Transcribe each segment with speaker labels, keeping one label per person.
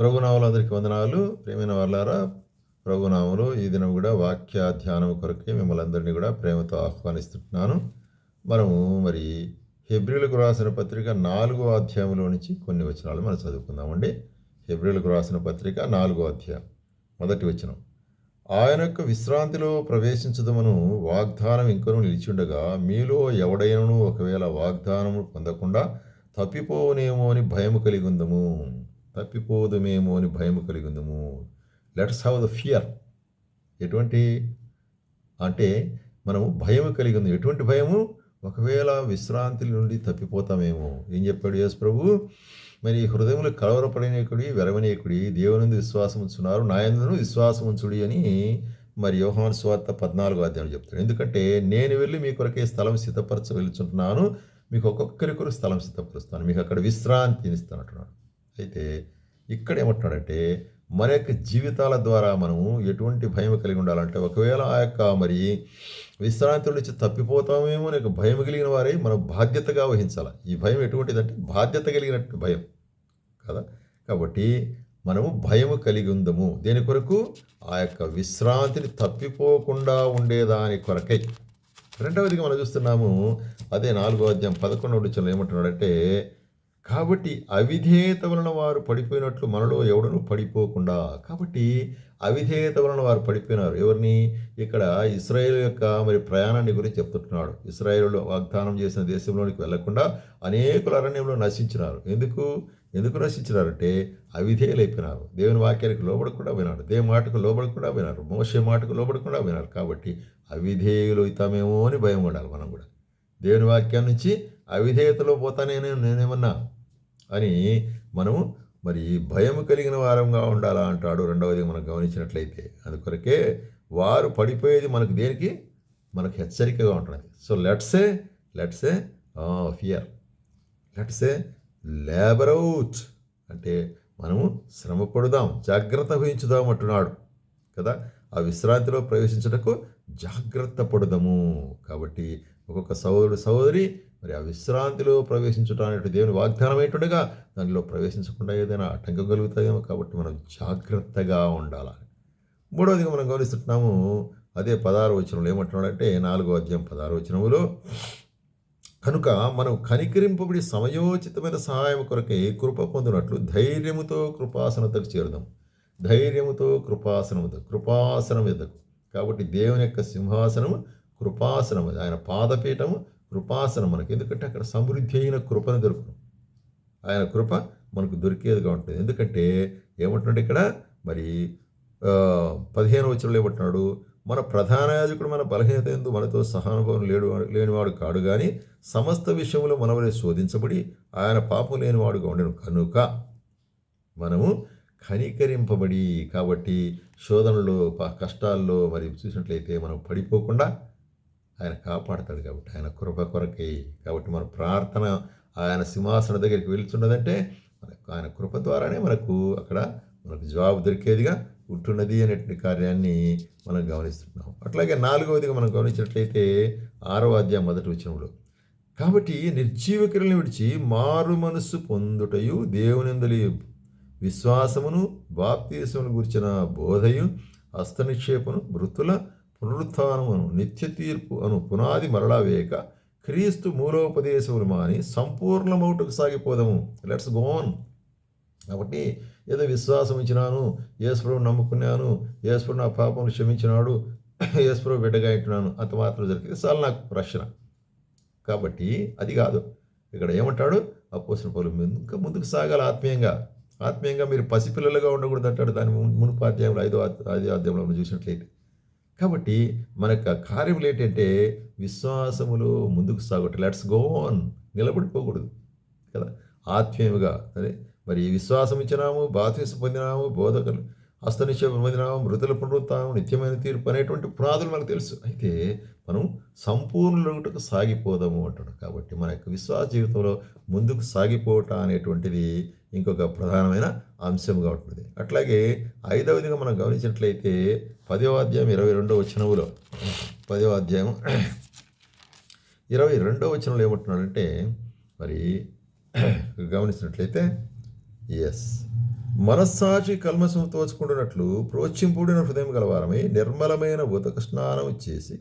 Speaker 1: ప్రభునామలు అందరికీ వందనాలు. ప్రేమైన వాళ్ళారా ప్రభునామలు ఈ దినం కూడా వాక్య ధ్యానం కొరకే మిమ్మల్ని అందరినీ కూడా ప్రేమతో ఆహ్వానిస్తున్నాను. మనము మరి హెబ్రిలకు రాసిన పత్రిక నాలుగో అధ్యాయంలో నుంచి కొన్ని వచనాలు మనం చదువుకుందామండి. హెబ్రిలకు రాసిన పత్రిక నాలుగో అధ్యాయం మొదటి వచనం. ఆయన యొక్క విశ్రాంతిలో ప్రవేశించదమను వాగ్దానం ఇంకను నిలిచిండగా మీలో ఎవడైనను ఒకవేళ వాగ్దానము పొందకుండా తప్పిపోనేమో అని భయము కలిగి ఉందము తప్పిపోదుమేమో అని భయం కలిగిందము. లెట్స్ హ్యావ్ ద ఫియర్ ఎటువంటి అంటే మనము భయం కలిగి ఉంది ఎటువంటి భయము? ఒకవేళ విశ్రాంతి నుండి తప్పిపోతామేమో. ఏం చెప్పాడు యేసు ప్రభు? మరి హృదయంలో కలవరపడనేకుడి వెరవనీయకుడి దేవునందు విశ్వాసం ఉంచున్నారు నాయందును విశ్వాసం ఉంచుడి అని మరి యోహాన్ స్వార్త పద్నాలుగో అధ్యాయం చెప్తాడు. ఎందుకంటే నేను వెళ్ళి మీ కొరకే స్థలం సిద్ధపరచ వెళ్తున్నాను మీకు ఒక్కొక్కరికొరు స్థలం సిద్ధపరుస్తాను. మీకు అక్కడ విశ్రాంతి ఇస్తాను అంటున్నాడు. అయితే ఇక్కడ ఏమంటున్నాడంటే మన యొక్క జీవితాల ద్వారా మనము ఎటువంటి భయం కలిగి ఉండాలంటే ఒకవేళ ఆ యొక్క మరి విశ్రాంతి నుంచి తప్పిపోతామేమో అనే భయం కలిగిన వారే మనం బాధ్యతగా వహించాలి? ఈ భయం ఎటువంటిదంటే బాధ్యత కలిగినట్టు భయం. కదా? కాబట్టి మనము భయము కలిగి ఉందము. దేని కొరకు? ఆ యొక్క విశ్రాంతిని తప్పిపోకుండా ఉండేదాని కొరకై. రెండవదిగా మనం చూస్తున్నాము అదే నాలుగో అధ్యాయం పదకొండవ వచనంలో ఏమంటున్నాడంటే కాబట్టి అవిధేయత వలన వారు పడిపోయినట్లు మనలో ఎవడను పడిపోకుండా. కాబట్టి అవిధేయత వలన వారు పడిపోయినారు. ఎవరిని? ఇక్కడ ఇస్రాయేల్ యొక్క మరి ప్రయాణాన్ని గురించి చెప్తున్నాడు. ఇస్రాయేల్లో వాగ్దానం చేసిన దేశంలోనికి వెళ్ళకుండా అనేకులు అరణ్యంలో నశించినారు. ఎందుకు? ఎందుకు నశించినారంటే అవిధేయులైపోయినారు. దేవుని వాక్యానికి లోబడకుండా పోయినారు. దేవుని మాటకు లోబడకుండా పోయినారు. మోసే మాటకు లోబడకుండా పోయినారు. కాబట్టి అవిధేయులు అవుతామేమో అని భయం ఉండాలి మనం కూడా. దేవుని వాక్యం నుంచి అవిధేయతలో పోతానే నేనేమన్నా అని మనము మరి భయం కలిగిన వారంగా ఉండాలా అంటాడు. రెండవది మనం గమనించినట్లయితే అందుకొరకే వారు పడిపోయేది మనకు దేనికి? మనకు హెచ్చరికగా ఉంటుంది so let's let's fear let's labour out అంటే మనము శ్రమ పడుదాం జాగ్రత్త వహించుదాం అంటున్నాడు కదా. ఆ విశ్రాంతిలో ప్రవేశించటకు జాగ్రత్త పడుదాము. కాబట్టి ఒక్కొక్క సహోదరుడు సహోదరి మరి ఆ విశ్రాంతిలో ప్రవేశించడానికి దేవుని వాగ్దానం ఏంటుండగా దానిలో ప్రవేశించకుండా ఏదైనా ఆటంకం కలుగుతాయేమో కాబట్టి మనం జాగ్రత్తగా ఉండాలి. మూడవదిగా మనం గమనిస్తున్నాము అదే పదహారు వచనంలో ఏమంటున్నాడంటే నాలుగో అధ్యాయం పదహారు వచనములో కనుక మనం కనికరింపబడి సమయోచితమైన సహాయం కొరకై కృప పొందినట్లు ధైర్యముతో కృపాసనతకు చేరుదాం. ధైర్యముతో కృపాసనముతో కృపాసనం ఎద్దకు. కాబట్టి దేవుని యొక్క సింహాసనము కృపాసనం అది ఆయన పాదపీఠము కృపాసనం మనకి. ఎందుకంటే అక్కడ సమృద్ధి అయిన కృపను దొరుకును ఆయన కృప మనకు దొరికేదిగా ఉంటుంది. ఎందుకంటే ఏమంటున్నాడు ఇక్కడ? మరి పదిహేను వచ్చినలో ఏమంటున్నాడు? మన ప్రధాన యాజకుడు మన బలహీనత ఎందు మనతో సహానుభవం లేడు లేనివాడు కాడు కానీ సమస్త విషయంలో మనవలే శోధించబడి ఆయన పాపం లేనివాడుగా ఉండను. కనుక మనము కనికరింపబడి కాబట్టి శోధనలో కష్టాల్లో మరి చూసినట్లయితే మనం పడిపోకుండా ఆయన కాపాడతాడు కాబట్టి ఆయన కృప కొరకై కాబట్టి మన ప్రార్థన ఆయన సింహాసన దగ్గరికి వెళ్తున్నదంటే మనకు ఆయన కృప ద్వారానే మనకు అక్కడ మనకు జవాబు దొరికేదిగా ఉంటున్నది అనేటువంటి కార్యాన్ని మనం గమనిస్తున్నాం. అట్లాగే నాలుగవదిగా మనం గమనించినట్లయితే ఆరో అధ్యాయం మొదటి వచనంలో కాబట్టి నిర్జీవ క్రియలను విడిచి మారు మనస్సు పొందుటయు దేవునిందలి విశ్వాసమును బాప్తీసమును గురించిన బోధయు హస్తనిక్షేపను మృతుల పునరుత్నమును నిత్య తీర్పు అను పునాది మరలా వేయక క్రీస్తు మూలోపదేశములు మాని సంపూర్ణమౌటకు సాగిపోదాము. లెట్స్ గోన్ కాబట్టి ఏదో విశ్వాసం ఇచ్చినాను యేసుప్రభు నమ్ముకున్నాను యేసుప్రభు నా పాపం క్షమించినాడు యేసుప్రభు బిడ్డగా ఇంటున్నాను అంత మాత్రం జరిగింది. చాలు నాకు ప్రశ్న. కాబట్టి అది కాదు. ఇక్కడ ఏమంటాడు? అపోసిన పౌలు ఇంకా ముందుకు సాగాలి ఆత్మీయంగా. ఆత్మీయంగా మీరు పసిపిల్లలుగా ఉండకూడదు అంటాడు. దాని మునుపు అధ్యాయంలో ఐదో ఐదో అధ్యాయంలో చూసినట్లయితే. కాబట్టి మన యొక్క కార్యములు ఏంటంటే విశ్వాసములు ముందుకు సాగట. లెట్స్ గోన్ నిలబడిపోకూడదు కదా. ఆత్మీయముగా అదే మరి విశ్వాసం ఇచ్చినాము బాధ్యత పొందినాము బోధకులు హస్తనిక్షేపం పొందినాము మృతుల పునరుత్నం నిత్యమైన తీర్పు అనేటువంటి పునాదులు మనకు తెలుసు. అయితే మనం సంపూర్ణులకు సాగిపోదాము అంటాడు కాబట్టి మన యొక్క విశ్వాస జీవితంలో ముందుకు సాగిపోవటం అనేటువంటిది ఇంకొక ప్రధానమైన అంశంగా ఉంటుంది అట్లాగే ఐదవదిగా మనం గమనించినట్లయితే పదవ అధ్యాయం ఇరవై రెండవ వచనములో పదవ అధ్యాయం ఇరవై రెండవ వచనంలో ఏమంటున్నాడంటే మరి గమనించినట్లయితే ఎస్ మనస్సాక్షి కల్మసం తోచుకుంటున్నట్లు ప్రోత్సింపుడిన హృదయం గలవారమై నిర్మలమైన ఉదక స్నానం చేసి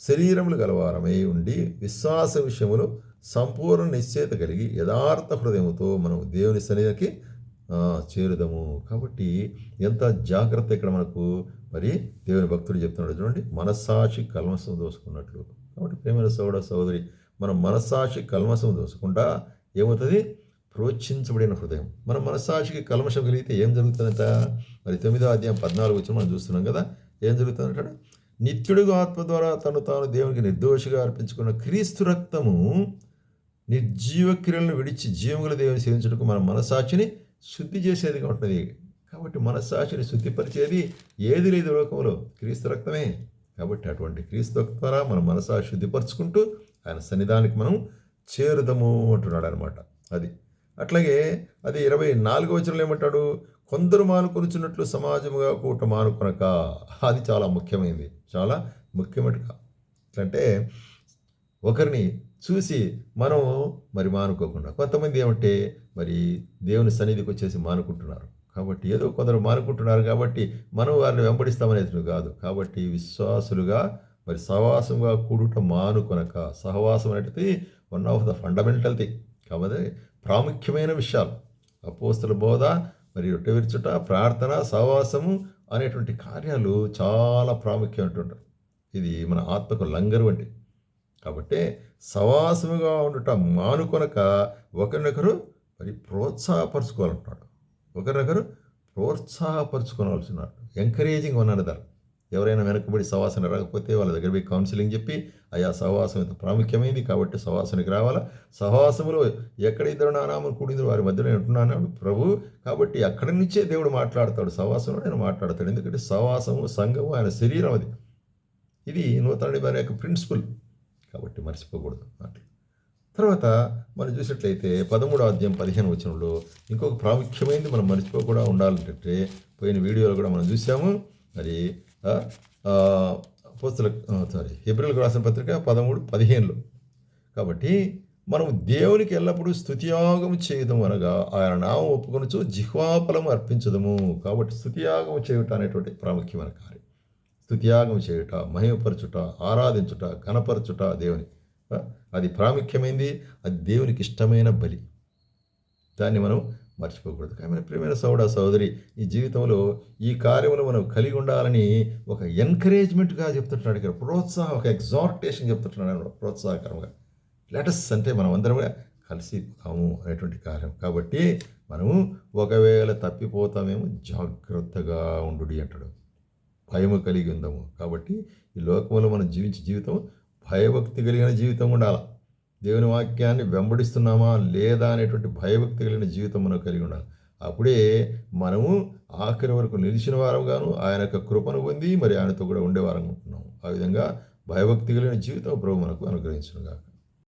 Speaker 1: శరీరములు గలవారమై ఉండి విశ్వాస విషయములో సంపూర్ణ నిశ్చయత కలిగి యథార్థ హృదయముతో మనం దేవుని సన్నిధికి చేరుదాము. కాబట్టి ఎంత జాగ్రత్త ఇక్కడ మనకు మరి దేవుని భక్తుడు చెప్తున్నాడు చూడండి మనస్సాక్షి కల్మసం దోసుకున్నట్లు. కాబట్టి ప్రేమైన సోదర సోదరి మనం మనస్సాక్షి కల్మసం దోసుకుంటా ఏమవుతుంది? ప్రోత్సహించబడిన హృదయం. మన మనస్సాక్షికి కల్మషం కలిగితే ఏం జరుగుతుందట? మరి తొమ్మిదో అధ్యాయం పద్నాలుగు వచ్చిన మనం చూస్తున్నాం కదా ఏం జరుగుతుందంట? నిత్యుడుగా ఆత్మ ద్వారా తను తాను దేవునికి నిర్దోషిగా అర్పించుకున్న క్రీస్తు రక్తము నిర్జీవ క్రియలను విడిచి జీవముల దేవుని సేవించడానికి మన మనసాక్షిని శుద్ధి చేసేదిగా ఉంటుంది. కాబట్టి మనస్సాక్షిని శుద్ధిపరిచేది ఏది లేదు లోకంలో? క్రీస్తు రక్తమే. కాబట్టి అటువంటి క్రీస్తు ద్వారా మన మనసాక్షి శుద్ధిపరచుకుంటూ ఆయన సన్నిధానికి మనం చేరుదము అంటున్నాడు అనమాట అది. అట్లాగే అది ఇరవై నాలుగో వచనంలో ఏమంటాడు? కొందరు మానుకొనుచున్నట్లు సమాజముగా కూట మానుకొనక. అది చాలా ముఖ్యమైనది చాలా ముఖ్యమైన అంటే ఒకరిని చూసి మనం మరి మానుకోకుండా కొంతమంది ఏమంటే మరి దేవుని సన్నిధికి వచ్చేసి మానుకుంటున్నారు. కాబట్టి ఏదో కొందరు మానుకుంటున్నారు కాబట్టి మనం వారిని వెంబడిస్తామనేది కాదు. కాబట్టి విశ్వాసులుగా మరి సహవాసంగా కూడుట మానుకొనక సహవాసం అనేది one of the fundamental thing కాబట్టి ప్రాముఖ్యమైన విషయాలు. అపోస్తుల బోధ మరి రొట్టె విరుచుట ప్రార్థన సహవాసము అనేటువంటి కార్యాలు చాలా ప్రాముఖ్యమైనటువంటి ఇది మన ఆత్మకు లంగరు వంటి కాబట్టి సవాసముగా ఉండటం మానుకొనక ఒకరినొకరు మరి ప్రోత్సాహపరచుకోవాలంటున్నాడు. ఒకరినొకరు ప్రోత్సాహపరచుకోవాల్సినాడు ఎంకరేజింగ్ వన్ అనదర్ ఎవరైనా వెనకబడి సవాసన రాకపోతే వాళ్ళ దగ్గర పోయి కౌన్సిలింగ్ చెప్పి అయ్యా సహవాసం ఇంత ప్రాముఖ్యమైంది కాబట్టి సహవాసానికి రావాలా? సహవాసములో ఎక్కడ ఇద్దరు నానామని కూడింది వారి మధ్యలో ఉంటున్నాను ప్రభు కాబట్టి అక్కడి నుంచే దేవుడు మాట్లాడతాడు. సహవాసంలో నేను మాట్లాడతాడు. ఎందుకంటే సహవాసము సంఘము ఆయన శరీరం అది. ఇది నూతన యొక్క ప్రిన్సిపల్ కాబట్టి మర్చిపోకూడదు అట్లా తర్వాత మనం చూసినట్లయితే పదమూడో అధ్యాయం పదిహేను వచనంలో ఇంకొక ప్రాముఖ్యమైనది మనం మర్చిపోకుండా ఉండాలంటే పోయిన వీడియోలో కూడా మనం చూసాము మరి పోస్తుల సారీ ఏప్రిల్కి రాసిన పత్రిక పదమూడు పదిహేనులో. కాబట్టి మనం దేవునికి ఎల్లప్పుడూ స్థుతియాగం చేయదము అనగా ఆయన నామం ఒప్పుకొనచ్చు జిహ్వాఫలము అర్పించదము. కాబట్టి స్తుతియాగం చేయటం అనేటువంటి ప్రాముఖ్యమైన కార్యం. స్థుతియాగం చేయుట మహిమపరచుట ఆరాధించుట ఘనపరచుట దేవుని. అది ప్రాముఖ్యమైనది అది దేవునికి ఇష్టమైన బలి. దాన్ని మనం మర్చిపోకూడదు. కానీ ప్రియమైన సోడ సోదరి ఈ జీవితంలో ఈ కార్యములు మనం కలిగి ఉండాలని ఒక ఎన్కరేజ్మెంట్గా చెప్తుంటున్నాడు ఇక్కడ. ప్రోత్సాహం ఒక ఎగ్జార్టేషన్ చెప్తుంటున్నాడు ప్రోత్సాహకరంగా. లెటస్ అంటే మనం అందరం కలిసి పోతాము అనేటువంటి కార్యం. కాబట్టి మనము ఒకవేళ తప్పిపోతామేమో జాగ్రత్తగా ఉండు అంటాడు. భయము కలిగి ఉందాము. కాబట్టి ఈ లోకంలో మనం జీవించే జీవితం భయభక్తి కలిగిన జీవితం ఉండాలి? దేవుని వాక్యాన్ని వెంబడిస్తున్నామా? లేదా? అనేటువంటి భయభక్తి కలిగిన జీవితం మనం కలిగి ఉండాలి. అప్పుడే మనము ఆఖరి వరకు నిలిచిన వారంగాను ఆయన యొక్క కృపను పొంది మరి ఆయనతో కూడా ఉండేవారం ఉంటున్నాము. ఆ విధంగా భయభక్తి కలిగిన జీవితం ప్రభు మనకు అనుగ్రహించునుగాక.